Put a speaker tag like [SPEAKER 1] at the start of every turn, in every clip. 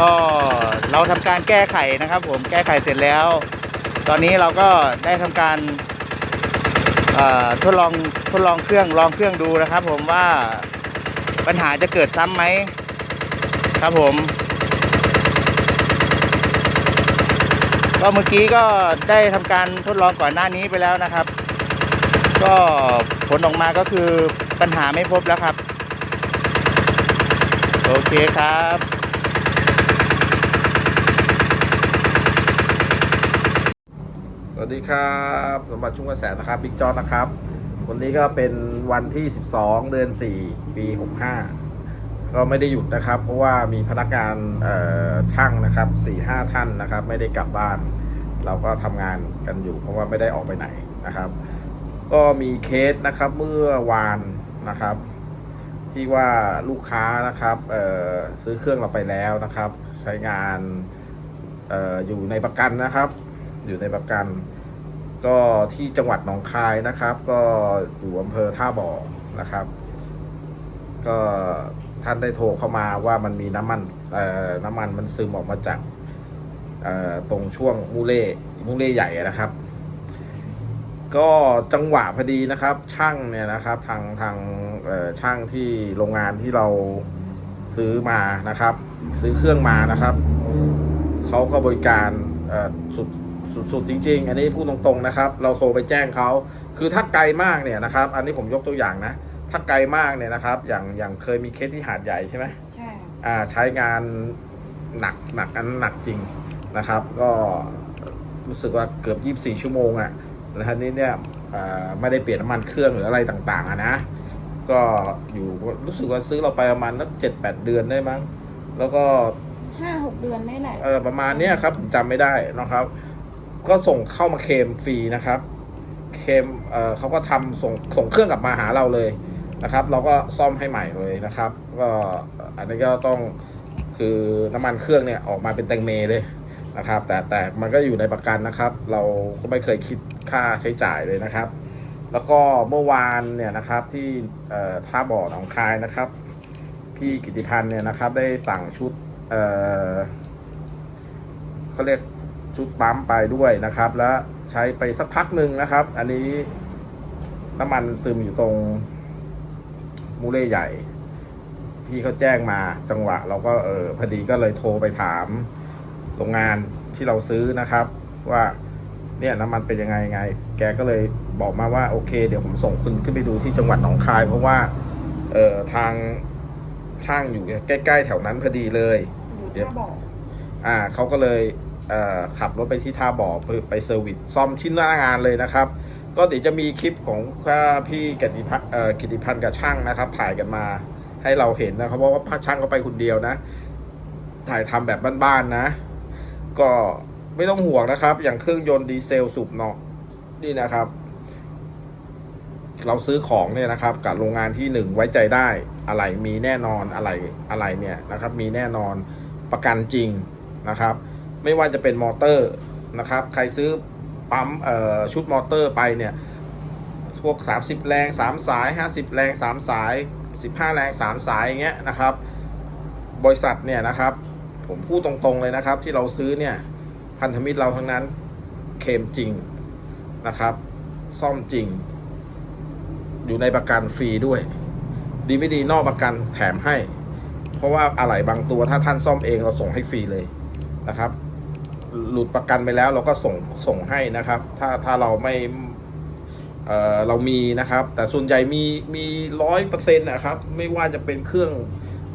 [SPEAKER 1] ก็เราทำการแก้ไขนะครับ ผมแก้ไขเสร็จแล้ว ตอนนี้เราก็ได้ทำการทดลองทดลองเครื่องลองเครื่องดูนะครับ ผมว่าปัญหาจะเกิดซ้ำไหมครับผม ก็เมื่อกี้ก็ได้ทำการทดลองก่อนหน้านี้ไปแล้วนะครับ ก็ผลออกมาก็คือปัญหาไม่พบแล้วครับ โอเคครับ
[SPEAKER 2] สวัส ดีครับสมบัติชุ่มกระแสนะครับบิ๊กจอร์นะครับ วันนี้ก็เป็นวันที่ 12 เดือน 4 ปี 65 ก็ไม่ได้หยุดนะครับ เพราะว่ามีพนักงานช่างนะครับ 4-5 ท่านนะครับ ไม่ได้กลับบ้าน เราก็ทำงานกันอยู่ เพราะว่าไม่ได้ออกไปไหนนะครับ ก็มีเคสนะครับเมื่อวานนะครับ ที่ว่าลูกค้านะครับเออซื้อเครื่องเราไปแล้วนะครับ ใช้งานอออยู่ในประกันนะครับ อยู่ในประกัน ก็ที่จังหวัดหนองคายนะครับ ก็อยู่อำเภอท่าบ่อนะครับ ก็ท่านได้โทรเข้ามาว่ามันมีน้ำมันเอ่อน้ำมันมันซึมออกมาจากเอ่อตรงช่วงมูเล่มูเล่ใหญ่นะครับ ก็จังหวะพอดีนะครับ ช่างเนี่ยนะครับ ทางทางช่างที่โรงงานที่เราซื้อมานะครับ ซื้อเครื่องมานะครับเขาก็บริการเออสุด สุดสุดจริง ๆ อันนี้พูดตรงๆนะครับ เราโทรไปแจ้งเขาคือถ้าไกลมากเนี่ยนะครับ อันนี้ผมยกตัวอย่างนะ ถ้าไกลมากเนี่ยนะครับ อย่างอย่างเคยมีเคสที่หาดใหญ่ใช่ไหม
[SPEAKER 3] ใช่
[SPEAKER 2] อ่าใช้งานหนักหนักอันหนักจริงนะครับ ก็รู้สึกว่าเกือบ 24 ชั่วโมงอะ่ะแล้วทีนี้เนี่ยอ่าไม่ได้เปลี่ยนน้ำมันเครื่องหรืออะไรต่างๆอะนะ ก็อยู่รู้สึกว่าซื้อเราไปประมาณสักเจ็ดแปดเดือนได้มั้ง แล้วก็
[SPEAKER 3] ห้าหกเดือนนี่แหละ
[SPEAKER 2] เออประมาณเนี้ยครับผมจำไม่ได้นะครับ ก็ส่งเข้ามาเคมฟรีนะครับเคมเอ่อเขาก็ทำส่งส่งเครื่องกลับมาหาเราเลยนะครับ เราก็ซ่อมให้ใหม่เลยนะครับ ก็อันนี้ก็ต้องคือน้ำมันเครื่องเนี่ยออกมาเป็นแตงเมเลยนะครับ แต่แต่มันก็อยู่ในประกันนะครับ เราก็ไม่เคยคิดค่าใช้จ่ายเลยนะครับ แล้วก็เมื่อวานเนี่ยนะครับที่ท่าบ่อหนองคายนะครับ พี่กิติพันธ์เนี่ยนะครับได้สั่งชุดเเขาเรียก ชุดปั๊มไปด้วยนะครับ แล้วใช้ไปสักพักหนึ่งนะครับ อันนี้น้ำมันซึมอยู่ตรงมูเล่ใหญ่ พี่เขาแจ้งมาจังหวะ เราก็เออพอดีก็เลยโทรไปถามโรงงานที่เราซื้อนะครับ ว่าเนี่ยน้ำมันเป็นยังไงไง แกก็เลยบอกมาว่าโอเค เดี๋ยวผมส่งคุณขึ้นไปดูที่จังหวัดหนองคาย เพราะว่าเออทางช่างอยู่ใกล้ ๆ แถวนั้นพอดีเลย
[SPEAKER 3] อยู่
[SPEAKER 2] เดี๋ยว
[SPEAKER 3] ท่าบ่อ
[SPEAKER 2] อ่าเขาก็เลยเอ่อ ขับรถไปที่ท่าบ่อไปไปเซอร์วิสซ่อมชิ้นหน้างานเลยนะครับ ก็เดี๋ยวจะมีคลิปของพี่กิติพัฒน์กิติพันธ์กับช่างนะครับ ถ่ายกันมาให้เราเห็นนะครับเพราะว่าช่างเขาไปคนเดียวนะ ถ่ายทำแบบบ้านๆนะ ก็ไม่ต้องห่วงนะครับ อย่างเครื่องยนต์ดีเซลสูบเนาะนี่นะครับ เราซื้อของเนี่ยนะครับ กับโรงงานที่หนึ่งไว้ใจได้อะไรมีแน่นอนอะไรอะไรเนี่ยนะครับ มีแน่นอนประกันจริงนะครับ ไม่ว่าจะเป็นมอเตอร์นะครับ ใครซื้อปั๊มชุดมอเตอร์ไปเนี่ยพวก 30 แรง 3 สาย 50 แรง 3 สาย 15 แรง 3 สายอย่างเงี้ยนะครับ บริษัทเนี่ยนะครับ ผมพูดตรงๆเลยนะครับ ที่เราซื้อเนี่ยพันธมิตรเราทั้งนั้นเคมจริงนะครับ ซ่อมจริง อยู่ในประกันฟรีด้วย ดีไม่ดีนอกประกันแถมให้ เพราะว่าอะไหล่บางตัวถ้าท่านซ่อมเองเราส่งให้ฟรีเลยนะครับ หลุดประกันไปแล้ว เราก็ส่งส่งให้นะครับ ถ้าถ้าเราไม่เอ่อเรามีนะครับ แต่ส่วนใหญ่มีมีร้อยเปอร์เซ็นต์นะครับ ไม่ว่าจะเป็นเครื่อง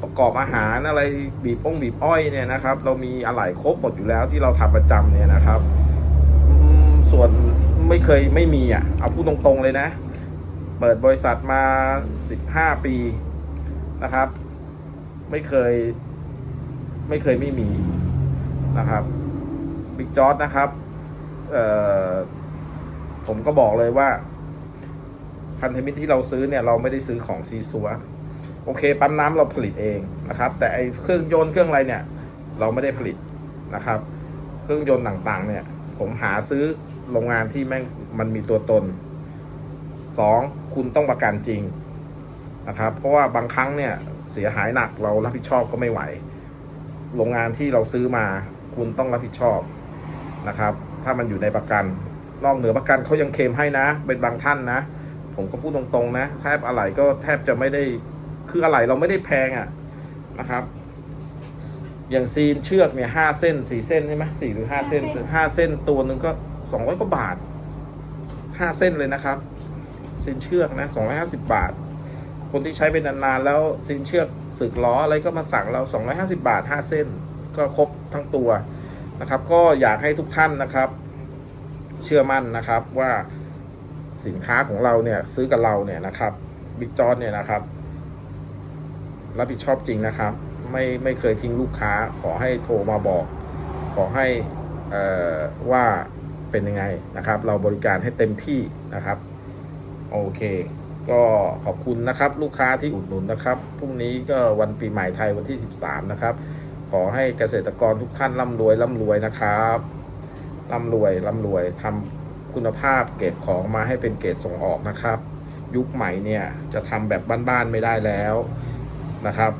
[SPEAKER 2] ประกอบอาหารอะไรบีบป้งบีบอ้อยเนี่ยนะครับ เรามีอะไหล่ครบหมดอยู่แล้วที่เราทำประจำเนี่ยนะครับส่วนไม่เคยไม่มีอะเอาพูดตรงๆเลยนะ เปิดบริษัทมา15ปีนะครับ ไม่เคย ไม่เคยไม่มีนะครับ บิ๊กจอดนะครับ เอ่อผมก็บอกเลยว่า พันธมิตรที่เราซื้อเนี่ย เราไม่ได้ซื้อของซีซัวโอเค ปั๊มน้ำเราผลิตเองนะครับ แต่ไอเครื่องยนต์เครื่องอะไรเนี่ย เราไม่ได้ผลิตนะครับ เครื่องยนต์ต่างๆ เนี่ย ผมหาซื้อโรงงานที่แม่งมันมีตัวตนสองคุณต้องประกันจริงนะครับ เพราะว่าบางครั้งเนี่ยเสียหายหนักเรารับผิดชอบก็ไม่ไหว โรงงานที่เราซื้อมา คุณต้องรับผิดชอบ นะครับ ถ้ามันอยู่ในประกัน นอกเหนือประกันเขายังเคลมให้นะ เป็นบางท่านนะ ผมก็พูดตรงๆนะแทบอะไรก็แทบจะไม่ได้คืออะไรเราไม่ได้แพงอะ่ะนะครับ อย่างซีนเชือกเนี่ยห้าเส้นสี่เส้นใช่ไหมสี่หรือห้าเส้นห้าเส้นตัวหนึ่งก็สองร้อยกว่าบาทห้าเส้นเลยนะครับซีนเชือกนะสองร้อยห้าสิบาท คนที่ใช้เป็นนานๆแล้วซีนเชือกสึกล้ออะไรก็มาสั่งเราสองร้อยห้าสิบาทห้าเส้น ก็ครบทั้งตัว นะครับ ก็อยากให้ทุกท่านนะครับ เชื่อมั่นนะครับว่าสินค้าของเราเนี่ยซื้อกับเราเนี่ยนะครับบิ๊กจอนเนี่ยนะครับรับผิดชอบจริงนะครับ ไม่ไม่เคยทิ้งลูกค้า ขอให้โทรมาบอก ขอให้ว่าเป็นยังไงนะครับ เราบริการให้เต็มที่นะครับโอเค ก็ขอบคุณนะครับ ลูกค้าที่อุดหนุนนะครับพรุ่งนี้ก็วันปีใหม่ไทยวันที่ 13 นะครับ ขอให้เกษตรกรทุกท่านร่ำรวยร่ำรวยนะครับร่ำรวยร่ำรวยทำคุณภาพเกรดของมาให้เป็นเกรดส่งออกนะครับ ยุคใหม่เนี่ยจะทำแบบบ้านๆไม่ได้แล้วนะครับ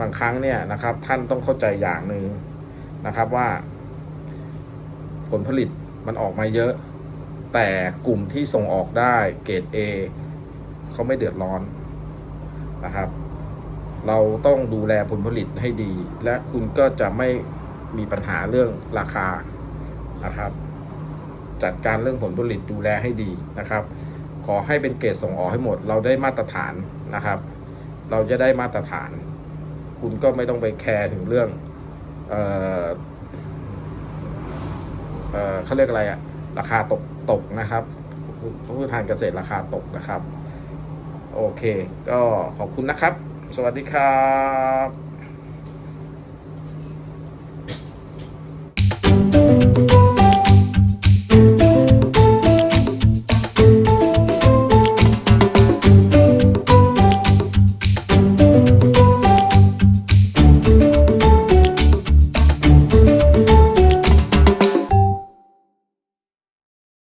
[SPEAKER 2] บางครั้งเนี่ยนะครับท่านต้องเข้าใจอย่างหนึ่งนะครับว่า ผลผลิตมันออกมาเยอะ แต่กลุ่มที่ส่งออกได้เกรด A เขาไม่เดือดร้อนนะครับ เราต้องดูแลผลผลิตให้ดี และคุณก็จะไม่มีปัญหาเรื่องราคานะครับ จัดการเรื่องผลผลิตดูแลให้ดีนะครับ ขอให้เป็นเกรดส่งออกให้หมด เราได้มาตรฐานนะครับ เราจะได้มาตรฐาน คุณก็ไม่ต้องไปแคร์ถึงเรื่องเออเออเขาเรียกอะไรอะราคาตกตกนะครับผู้ทานเกษตรราคาตกนะครับ โอเค ก็ขอบคุณนะครับ สวัสดีครับ